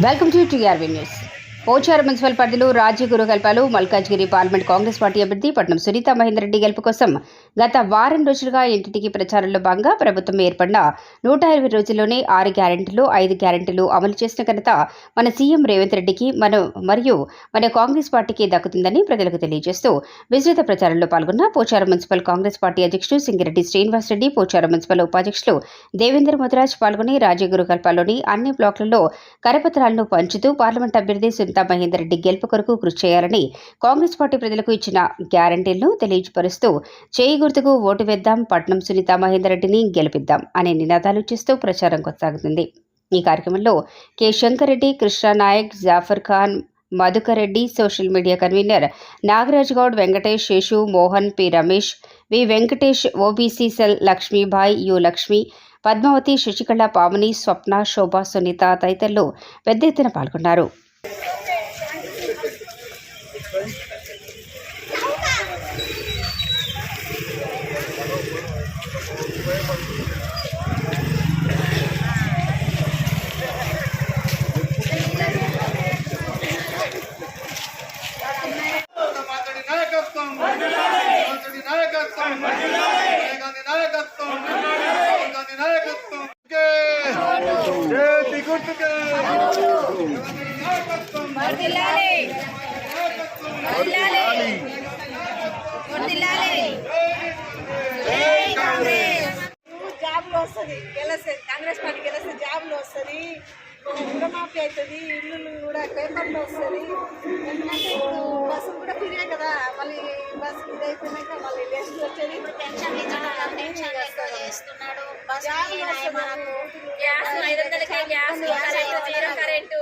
Welcome to TRV news Pocharam municipal పరిధిలో రాజ్య గురుకల్పాలు మల్కాజ్గిరి పార్లమెంట్ కాంగ్రెస్ పార్టీ అభ్యర్థి పట్నం సునీత మహేందర్రెడ్డి గెలుపు కోసం గత వారం రోజులుగా ఇంటింటికి ప్రచారంలో భాగంగా ప్రభుత్వం ఏర్పడిన నూట ఇరవై రోజుల్లోనే ఆరు గ్యారెంటీలు ఐదు గ్యారెంటీలు అమలు చేసిన ఘనత మన సీఎం రేవంత్ రెడ్డికి మన మరియు మన కాంగ్రెస్ పార్టీకి దక్కుతుందని ప్రజలకు తెలియజేస్తూ విస్తృత ప్రచారంలో పాల్గొన్న పోచారం మున్సిపల్ కాంగ్రెస్ పార్టీ అధ్యక్షుడు సింగిరెడ్డి శ్రీనివాస్ రెడ్డి పోచారం మున్సిపల్ ఉపాధ్యక్షులు దేవేంద్ర ముదిరాజ్ పాల్గొని రాజగురుకల్పాలోని అన్ని బ్లాకులలో కరపత్రాలను పంచుతూ పార్లమెంట్ అభ్యర్థి సునీతా మహేందర్ రెడ్డి గెలుపు కొరకు కృషి చేయాలని కాంగ్రెస్ పార్టీ ప్రజలకు ఇచ్చిన గ్యారంటీలను తెలియజపరుస్తూ చేయి గుర్తుకు ఓటు వేద్దాం పట్నం సునీతా మహేందర్ రెడ్డిని గెలిపిద్దాం అనే నినాదాలు చేస్తూ ప్రచారం కొనసాగుతుంది. ఈ కార్యక్రమంలో K Shankar Reddy Krishna Nayak Jafar Khan Madhukar Reddy social media convener Nagaraj Goud Venkatesh Seshu Mohan P Ramesh V Venkatesh OBC cell Lakshmibai U Lakshmi Padmavathi Sasikala Pavani Swapna Shobha Sunitha తదితరులు పెద్ద ఎత్తున పాల్గొన్నారు. నాయకత్వం నాయకత్వం గాంధీ గుర్తుకే కాంగ్రెస్. జాబ్లు వస్తుంది గెలిస్తే కాంగ్రెస్ పార్టీ గెలిస్తే జాబ్లు వస్తుంది రుణమాఫీ అవుతుంది ఇల్లు కూడా పేపర్లు వస్తుంది ఎందుకంటే బస్సు ఇది అయిపోయినాక మళ్ళీ నెక్స్ట్ వచ్చేది ఇప్పుడు పెన్షన్ ఇచ్చేటోళ్ళకి పెన్షన్ ఎక్కువ చేస్తున్నాడు బస్ మనకు గ్యాస్ ఐదు వందలకి గ్యాస్ జీరో కరెంటు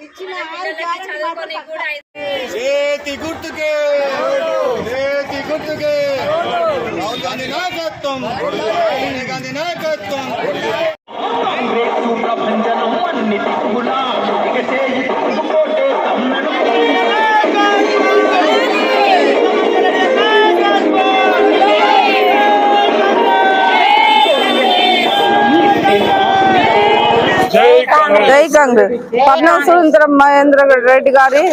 ఇచ్చిన చదువుకొని కూడా చేతి గుర్తుకే చేతి గుర్తుకే. రాహుల్ గాంధీ నాయకత్వం రాహుల్ గాంధీ నాయకత్వం. కాంగ్రెస్ పట్నం సురేంద్ర మహేంద్ర రెడ్డి గారి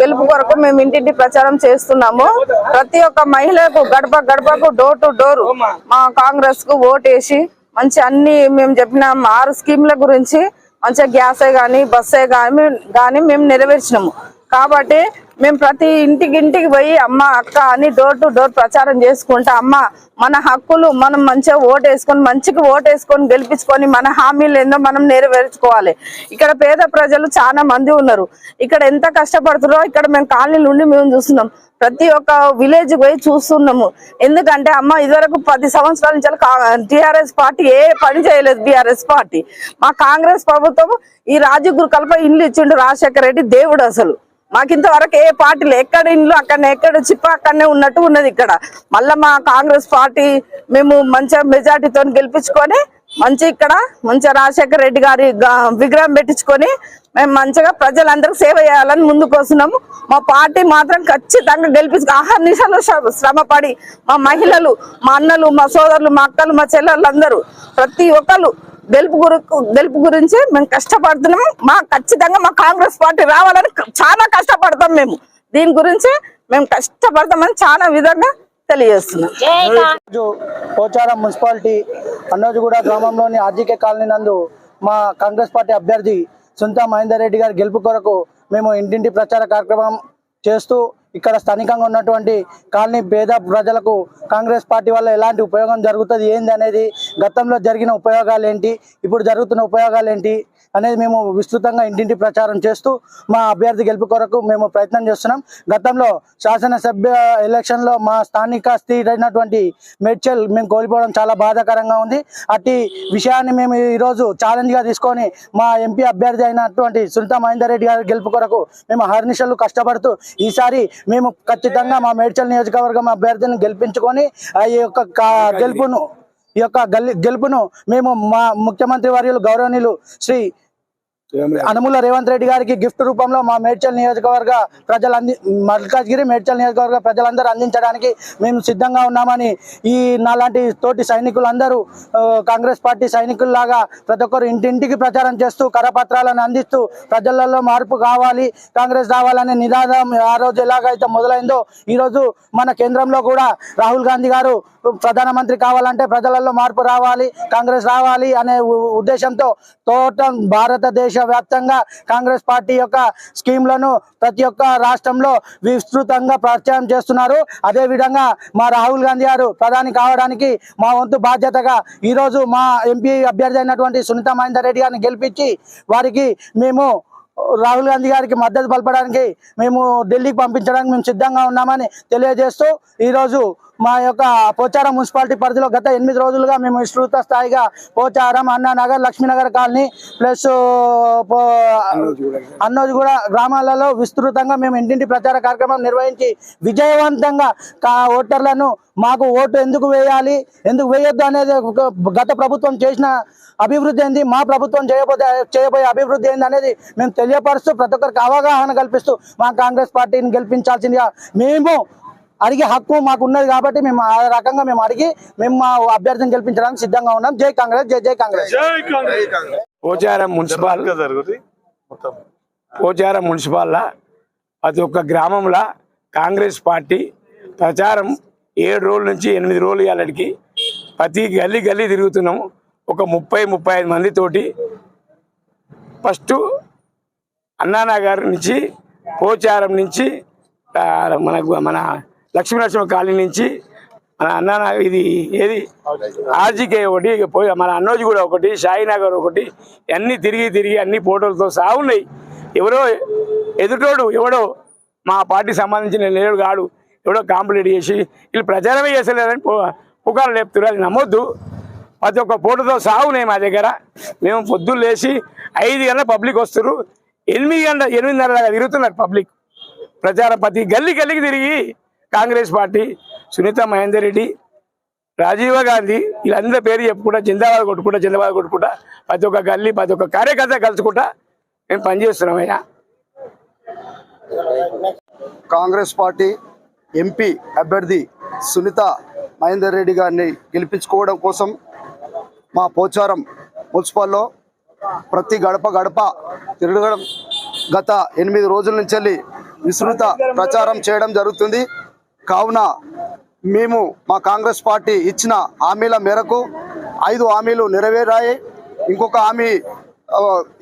గెలుపు కొరకు మేము ఇంటింటి ప్రచారం చేస్తున్నాము. ప్రతి ఒక్క మహిళకు గడప గడపకు డోర్ టు డోర్ మా కాంగ్రెస్కు ఓటేసి మంచి అన్ని మేము చెప్పిన ఆరు స్కీమ్ల గురించి మంచిగా గ్యాసే కానీ బస్సే కానీ కానీ మేము నెరవేర్చినాము. కాబట్టి మేము ప్రతి ఇంటికి ఇంటికి పోయి అమ్మ అక్క అని డోర్ టు డోర్ ప్రచారం చేసుకుంటా అమ్మ మన హక్కులు మనం మంచిగా ఓటు వేసుకొని మంచిగా ఓటు వేసుకొని గెలిపించుకొని మన హామీలు ఏందో మనం నెరవేర్చుకోవాలి. ఇక్కడ పేద ప్రజలు చాలా మంది ఉన్నారు. ఇక్కడ ఎంత కష్టపడుతున్నారో ఇక్కడ మేము కాలనీ నుండి మేము చూస్తున్నాం. ప్రతి ఒక్క విలేజ్ పోయి చూస్తున్నాము. ఎందుకంటే అమ్మ ఇదివరకు పది సంవత్సరాల నుంచి టిఆర్ఎస్ పార్టీ ఏ పని చేయలేదు బీఆర్ఎస్ పార్టీ. మా కాంగ్రెస్ ప్రభుత్వం ఈ రాజగురు కల్ప ఇల్లు ఇచ్చిండు రాజశేఖర రెడ్డి దేవుడు అసలు. మాకు ఇంతవరకు ఏ పార్టీలు ఎక్కడ ఇండ్లు అక్కడ ఎక్కడ చిప్ప అక్కడనే ఉన్నట్టు ఉన్నది ఇక్కడ. మళ్ళా మా కాంగ్రెస్ పార్టీ మేము మంచిగా మెజార్టీతో గెలిపించుకొని మంచి ఇక్కడ మంచిగా రాజశేఖర రెడ్డి గారి విగ్రహం పెట్టించుకొని మేము మంచిగా ప్రజలందరికీ సేవ చేయాలని ముందుకు వస్తున్నాము. మా పార్టీ మాత్రం ఖచ్చితంగా గెలిపించు ఆహార నిషాలు శ్రమపడి మా మహిళలు మా అన్నలు మా సోదరులు మా అక్కలు మా చెల్లెళ్ళు అందరూ ప్రతి ఒక్కరు గెలుపు గురి గెలుపు గురించి మేము కష్టపడుతున్నాము. మా ఖచ్చితంగా మా కాంగ్రెస్ పార్టీ రావాలని చాలా కష్టపడతాం మేము. దీని గురించి మేము కష్టపడతామని చాలా విధంగా తెలియజేస్తున్నాం. రోజు పోచారం మున్సిపాలిటీ అన్నోజుగూడ గ్రామంలోని ఆర్జీకే కాలనీ నందు మా కాంగ్రెస్ పార్టీ అభ్యర్థి సుంతా మహేందర్ రెడ్డి గారి గెలుపు కొరకు మేము ఇంటింటి ప్రచార కార్యక్రమం చేస్తూ ఇక్కడ స్థానికంగా ఉన్నటువంటి కాలనీ పేద ప్రజలకు కాంగ్రెస్ పార్టీ వల్ల ఎలాంటి ఉపయోగం జరుగుతుంది ఏంది అనేది గతంలో జరిగిన ఉపయోగాలు ఏంటి ఇప్పుడు జరుగుతున్న ఉపయోగాలు ఏంటి అనేది మేము విస్తృతంగా ఇంటింటి ప్రచారం చేస్తూ మా అభ్యర్థి గెలుపు కొరకు మేము ప్రయత్నం చేస్తున్నాం. గతంలో శాసనసభ్య ఎలక్షన్లో మా స్థానిక స్థితి అయినటువంటి మేడ్చల్ మేము కోల్పోవడం చాలా బాధాకరంగా ఉంది. అట్టి విషయాన్ని మేము ఈరోజు ఛాలెంజ్గా తీసుకొని మా ఎంపీ అభ్యర్థి అయినటువంటి సునీత మహేందర్ రెడ్డి గారి గెలుపు కొరకు మేము హర్నిషలు కష్టపడుతూ ఈసారి మేము ఖచ్చితంగా మా మేడ్చల్ నియోజకవర్గం అభ్యర్థిని గెలిపించుకొని ఆ యొక్క గెలుపును ఈ యొక్క గెలుపును మేము మా ముఖ్యమంత్రి వర్యులు గౌరవనీయులు శ్రీ అనుముల రేవంత్ రెడ్డి గారికి గిఫ్ట్ రూపంలో మా మేడ్చల్ నియోజకవర్గ ప్రజలు అంది మల్కాజ్గిరి మేడ్చల్ నియోజకవర్గ ప్రజలందరూ అందించడానికి మేము సిద్ధంగా ఉన్నామని ఈ నాలాంటి తోటి సైనికులందరూ కాంగ్రెస్ పార్టీ సైనికుల్లాగా ప్రతి ఒక్కరు ఇంటింటికి ప్రచారం చేస్తూ కరపత్రాలను అందిస్తూ ప్రజలలో మార్పు కావాలి కాంగ్రెస్ రావాలనే నినాదం ఆ రోజు ఎలాగైతే మొదలైందో ఈరోజు మన కేంద్రంలో కూడా రాహుల్ గాంధీ గారు ప్రధానమంత్రి కావాలంటే ప్రజలలో మార్పు రావాలి కాంగ్రెస్ రావాలి అనే ఉద్దేశంతో తోట భారతదేశం వ్యాప్తంగా కాంగ్రెస్ పార్టీ యొక్క స్కీమ్లను ప్రతి ఒక్క రాష్ట్రంలో విస్తృతంగా ప్రచారం చేస్తున్నారు. అదేవిధంగా మా రాహుల్ గాంధీ గారు ప్రధాని కావడానికి మా వంతు బాధ్యతగా ఈరోజు మా ఎంపీ అభ్యర్థి అయినటువంటి సునీత మహేందర్ రెడ్డి గారిని గెలిపించి వారికి మేము రాహుల్ గాంధీ గారికి మద్దతు పలపడానికి మేము ఢిల్లీకి పంపించడానికి మేము సిద్ధంగా ఉన్నామని తెలియజేస్తూ ఈరోజు మా యొక్క పోచారం మున్సిపాలిటీ పరిధిలో గత ఎనిమిది రోజులుగా మేము విస్తృత స్థాయిగా పోచారం అన్నానగర్ లక్ష్మీనగర్ కాలనీ ప్లస్ అన్నోజు కూడా గ్రామాలలో విస్తృతంగా మేము ఇంటింటి ప్రచార కార్యక్రమం నిర్వహించి విజయవంతంగా ఓటర్లను మాకు ఓటు ఎందుకు వేయాలి ఎందుకు వేయొద్దు అనేది ఒక గత ప్రభుత్వం చేసిన అభివృద్ధి ఏంది మా ప్రభుత్వం చేయబోతే చేయబోయే అభివృద్ధి ఏంది అనేది మేము తెలియపరుస్తూ ప్రతి ఒక్కరికి అవగాహన కల్పిస్తూ మా కాంగ్రెస్ పార్టీని గెలిపించాల్సిందిగా మేము అడిగే హక్కు మాకు ఉన్నది కాబట్టి మేము ఆ రకంగా మేము అడిగి మేము మా అభ్యర్థిని గెలిపించడానికి సిద్ధంగా ఉన్నాం. జై కాంగ్రెస్ జై జై కాంగ్రెస్. పోచారం మున్సిపల్. పోచారం మున్సిపల్లా ప్రతి ఒక్క గ్రామంలో కాంగ్రెస్ పార్టీ ప్రచారం ఏడు రోజుల నుంచి ఎనిమిది రోజులు ఇవాళకి ప్రతి గల్లీ గల్లీ తిరుగుతున్నాము ఒక ముప్పై ముప్పై ఐదు మందితోటి. ఫస్ట్ అన్నానగర్ నుంచి పోచారం నుంచి మనకు మన లక్ష్మీనరసింహ కాలనీ నుంచి మన అన్నాన ఇది ఏది? ఆర్జీకే ఒకటి పోయి మన అన్నోజీ కూడా ఒకటి షాయినగర్ ఒకటి అన్నీ తిరిగి తిరిగి అన్ని ఫోటోలతో సాగున్నాయి ఉన్నాయి. ఎవరో ఎదుటోడు ఎవడో మా పార్టీ సంబంధించిన లేడు కాడు ఎవడో కాంప్లీట్ చేసి వీళ్ళు ప్రచారమే చేసలేదని పు- పుకార్లు లేపుతున్నారు అది నమ్మొద్దు. ప్రతి ఒక్క ఫోటోతో సాగున్నాయి మా దగ్గర. మేము పొద్దున్న లేచి ఐదు గంటల పబ్లిక్ వస్తారు ఎనిమిది గంటల ఎనిమిదిన్నర దాకా తిరుగుతున్నారు పబ్లిక్. ప్రచారం ప్రతి గల్లీ గల్లీకి తిరిగి కాంగ్రెస్ పార్టీ సునీత మహేందర్ రెడ్డి రాజీవ్ గాంధీ వీళ్ళందరి పేరు చెప్పుకుంటా జిందాబాద్ కొట్టుకుంటా జిందాబాద్ కొట్టుకుంటా ప్రతి ఒక్క గల్లీ ప్రతి ఒక్క కార్యకర్త కలుసుకుంటా మేము పనిచేస్తున్నాం అయ్యా. కాంగ్రెస్ పార్టీ ఎంపీ అభ్యర్థి సునీత మహేందర్ రెడ్డి గారిని గెలిపించుకోవడం కోసం మా పోచారం మున్సిపల్లో ప్రతి గడప గడప తిరగడం గత ఎనిమిది రోజుల నుంచి వెళ్ళి విస్తృత ప్రచారం చేయడం జరుగుతుంది. కావున మేము మా కాంగ్రెస్ పార్టీ ఇచ్చిన హామీల మేరకు ఐదు హామీలు నెరవేరాయి. ఇంకొక హామీ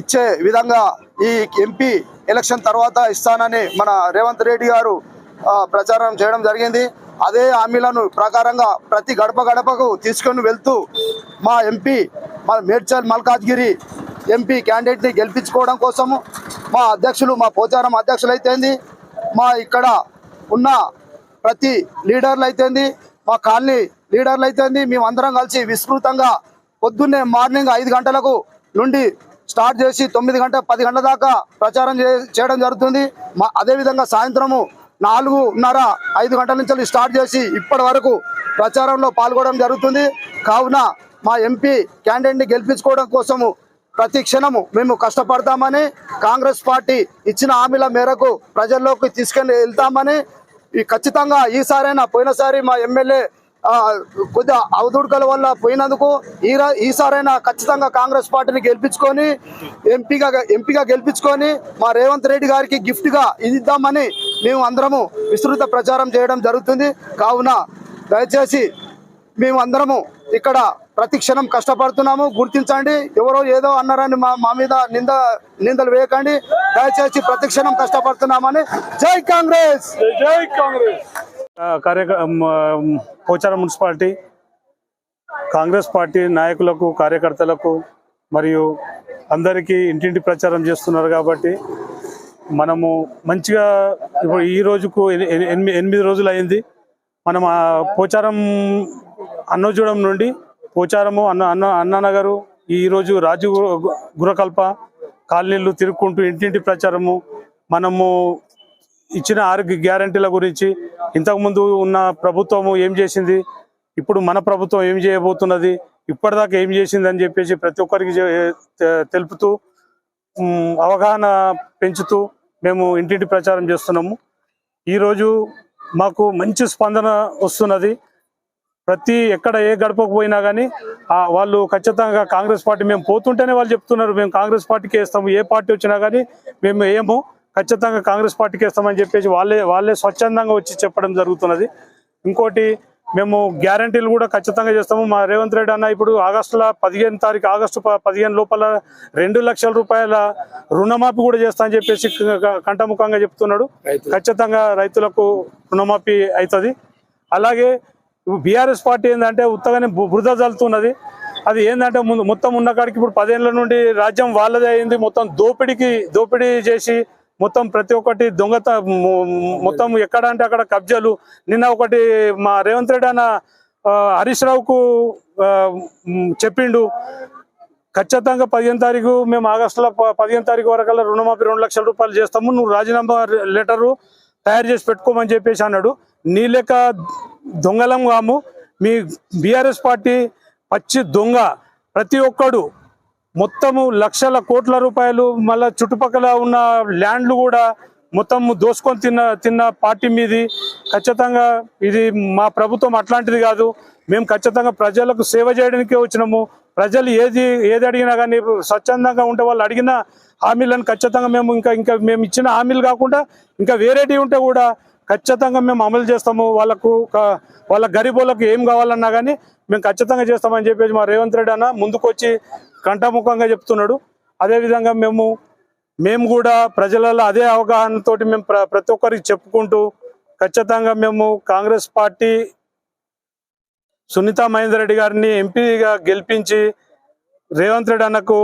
ఇచ్చే విధంగా ఈ ఎంపీ ఎలక్షన్ తర్వాత ఇస్తానని మన రేవంత్ రెడ్డి గారు ప్రచారం చేయడం జరిగింది. అదే హామీలను ప్రకారంగా ప్రతి గడప గడపకు తీసుకొని వెళ్తూ మా ఎంపీ మా మేడ్చల్ మల్కాజ్గిరి ఎంపీ క్యాండిడేట్ని గెలిపించుకోవడం కోసము మా అధ్యక్షులు మా పోచారం అధ్యక్షులు అయితేంది మా ఇక్కడ ఉన్న ప్రతి లీడర్లు అయితేంది మా కాలనీ లీడర్లు అయితేంది మేము అందరం కలిసి విస్తృతంగా పొద్దున్నే మార్నింగ్ ఐదు గంటలకు నుండి స్టార్ట్ చేసి తొమ్మిది గంట పది గంటల దాకా ప్రచారం చేయడం జరుగుతుంది. మా అదేవిధంగా సాయంత్రము నాలుగున్నర ఐదు గంటల నుంచి స్టార్ట్ చేసి ఇప్పటి వరకు ప్రచారంలో పాల్గొనడం జరుగుతుంది. కావున మా ఎంపీ క్యాండిడేట్ని గెలిపించుకోవడం కోసము ప్రతి క్షణము మేము కష్టపడతామని కాంగ్రెస్ పార్టీ ఇచ్చిన హామీల మేరకు ప్రజల్లోకి తీసుకెళ్ళి వెళ్తామని ఈ ఖచ్చితంగా ఈసారైనా పోయినసారి మా ఎమ్మెల్యే కొద్దిగా అవదుడుకల వల్ల పోయినందుకు ఈ ఈసారైనా ఖచ్చితంగా కాంగ్రెస్ పార్టీని గెలిపించుకొని ఎంపీగా ఎంపీగా గెలిపించుకొని మా రేవంత్ రెడ్డి గారికి గిఫ్ట్గా ఇది ఇద్దామని మేము అందరము విస్తృత ప్రచారం చేయడం జరుగుతుంది. కావున దయచేసి మేము అందరము ఇక్కడ ప్రతి క్షణం కష్టపడుతున్నాము. గుర్తించండి. ఎవరో ఏదో అన్నారని మా మా మీద నింద నిందలు వేయకండి. దయచేసి ప్రతి క్షణం కష్టపడుతున్నామని జై కాంగ్రెస్! కార్యక మ- పోచారం మున్సిపాలిటీ కాంగ్రెస్ పార్టీ నాయకులకు కార్యకర్తలకు మరియు అందరికీ ఇంటింటి ప్రచారం చేస్తున్నారు కాబట్టి మనము మంచిగా ఇప్పుడు ఈ రోజుకు ఎని- ఎని- ఎనిమిది ఎనిమిది రోజులు అయింది. మనం ఆ పోచారం అన్నోజూడం నుండి పోచారము అన్న అన్న అన్నానగరు ఈరోజు రాజు గురకల్ప కాలనీలు తిరుక్కుంటూ ఇంటింటి ప్రచారము మనము ఇచ్చిన ఆరోగ్య గ్యారంటీల గురించి ఇంతకుముందు ఉన్న ప్రభుత్వము ఏం చేసింది ఇప్పుడు మన ప్రభుత్వం ఏం చేయబోతున్నది ఇప్పటిదాకా ఏం చేసింది అని చెప్పేసి ప్రతి ఒక్కరికి తెలుపుతూ అవగాహన పెంచుతూ మేము ఇంటింటి ప్రచారం చేస్తున్నాము. ఈరోజు మాకు మంచి స్పందన వస్తున్నది. ప్రతి ఎక్కడ ఏ గడపకు పోయినా కానీ వాళ్ళు ఖచ్చితంగా కాంగ్రెస్ పార్టీ మేము పోతుంటేనే వాళ్ళు చెప్తున్నారు. మేము కాంగ్రెస్ పార్టీకి వేస్తాము. ఏ పార్టీ వచ్చినా కానీ మేము ఏమో ఖచ్చితంగా కాంగ్రెస్ పార్టీకి వేస్తామని చెప్పేసి వాళ్ళే వాళ్ళే స్వచ్ఛందంగా వచ్చి చెప్పడం జరుగుతున్నది. ఇంకోటి మేము గ్యారంటీలు కూడా ఖచ్చితంగా చేస్తాము. మా రేవంత్ రెడ్డి అన్న ఇప్పుడు ఆగస్టులో పదిహేను తారీఖు ఆగస్టు ప- పదిహేను లోపల రెండు లక్షల రూపాయల రుణమాఫీ కూడా చేస్తా అని చెప్పేసి కంఠముఖంగా చెప్తున్నాడు. ఖచ్చితంగా రైతులకు రుణమాఫీ అవుతుంది అలాగే బీఆర్ఎస్ పార్టీ ఏంటంటే ఉత్తగానే బు- బురద జల్లుతున్నది. అది ఏంటంటే ముందు మొత్తం ఉన్న కాడికి ఇప్పుడు పదేళ్ళ నుండి రాజ్యం వాళ్ళదే అయింది. మొత్తం దోపిడీకి దోపిడీ చేసి మొత్తం ప్రతి ఒక్కటి దొంగత మొత్తం ఎక్కడ అంటే అక్కడ కబ్జాలు. నిన్న ఒకటి మా రేవంత్ రెడ్డి అన్న హరీష్ రావుకు చెప్పిండు ఖచ్చితంగా పదిహేను తారీఖు మేము ఆగస్టులో ప- పదిహేను తారీఖు వరకల్లా రుణమాఫీ రెండు లక్షల రూపాయలు చేస్తాము. నువ్వు రాజీనామా లెటరు తయారు చేసి పెట్టుకోమని చెప్పేసి అన్నాడు. నీ లెక్క దొంగలం కాము మీ బీఆర్ఎస్ పార్టీ పచ్చి దొంగ. ప్రతి ఒక్కడు మొత్తము లక్షల కోట్ల రూపాయలు మళ్ళీ చుట్టుపక్కల ఉన్న ల్యాండ్లు కూడా మొత్తం దోసుకొని తిన్న తిన్న పార్టీ మీది. ఖచ్చితంగా ఇది మా ప్రభుత్వం అట్లాంటిది కాదు. మేము ఖచ్చితంగా ప్రజలకు సేవ చేయడానికే వచ్చినాము. ప్రజలు ఏది ఏది అడిగినా కానీ స్వచ్ఛందంగా ఉంటే వాళ్ళు అడిగిన హామీలను ఖచ్చితంగా మేము ఇంకా ఇంకా మేము ఇచ్చిన హామీలు కాకుండా ఇంకా వేరేటివి ఉంటే కూడా ఖచ్చితంగా మేము అమలు చేస్తాము. వాళ్ళకు వాళ్ళ గరీబులకు ఏం కావాలన్నా కానీ మేము ఖచ్చితంగా చేస్తామని చెప్పేసి మా రేవంత్ రెడ్డి అన్న ముందుకొచ్చి కంఠముఖంగా చెప్తున్నాడు. అదేవిధంగా మేము మేము కూడా ప్రజలలో అదే అవగాహనతోటి మేము ప్ర- ప్రతి ఒక్కరికి చెప్పుకుంటూ ఖచ్చితంగా మేము కాంగ్రెస్ పార్టీ సునీతా మహేందర్ రెడ్డి గారిని ఎంపీగా గెలిపించి రేవంత్ రెడ్డి అన్నకు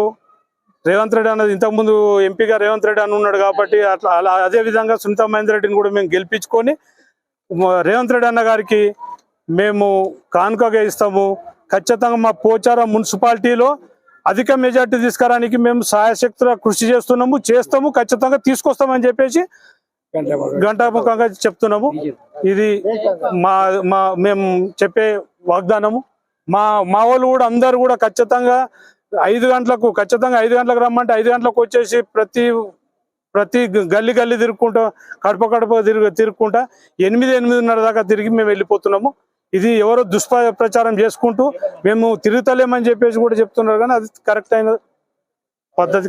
రేవంత్ రెడ్డి అన్నది ఇంతకుముందు ఎంపీగా రేవంత్ రెడ్డి అన్న ఉన్నాడు కాబట్టి అట్లా అలా అదే విధంగా సునీతా మహేందర్ రెడ్డిని కూడా మేము గెలిపించుకొని రేవంత్ రెడ్డి అన్న గారికి మేము కానుకగా ఇస్తాము. ఖచ్చితంగా మా పోచారం మున్సిపాలిటీలో అధిక మెజార్టీ తీసుకురానికి మేము సహాయశక్తుల కృషి చేస్తున్నాము చేస్తాము ఖచ్చితంగా తీసుకొస్తామని చెప్పేసి గంటాముఖంగా చెప్తున్నాము. ఇది మా మా మేము చెప్పే వాగ్దానము. మా మా వాళ్ళు కూడా అందరు కూడా ఖచ్చితంగా ఐదు గంటలకు ఖచ్చితంగా ఐదు గంటలకు రమ్మంటే ఐదు గంటలకు వచ్చేసి ప్రతి ప్రతి గల్లి గల్లి తిరుక్కుంటా కడప కడప తిరుగు తిరుక్కుంటా ఎనిమిది ఎనిమిదిన్నర దాకా తిరిగి మేము వెళ్ళిపోతున్నాము. ఇది ఎవరో దుష్ప్రచారం ప్రచారం చేసుకుంటూ మేము తిరుగుతలేమని చెప్పేసి కూడా చెప్తున్నారు కానీ అది కరెక్ట్ అయిన పద్ధతి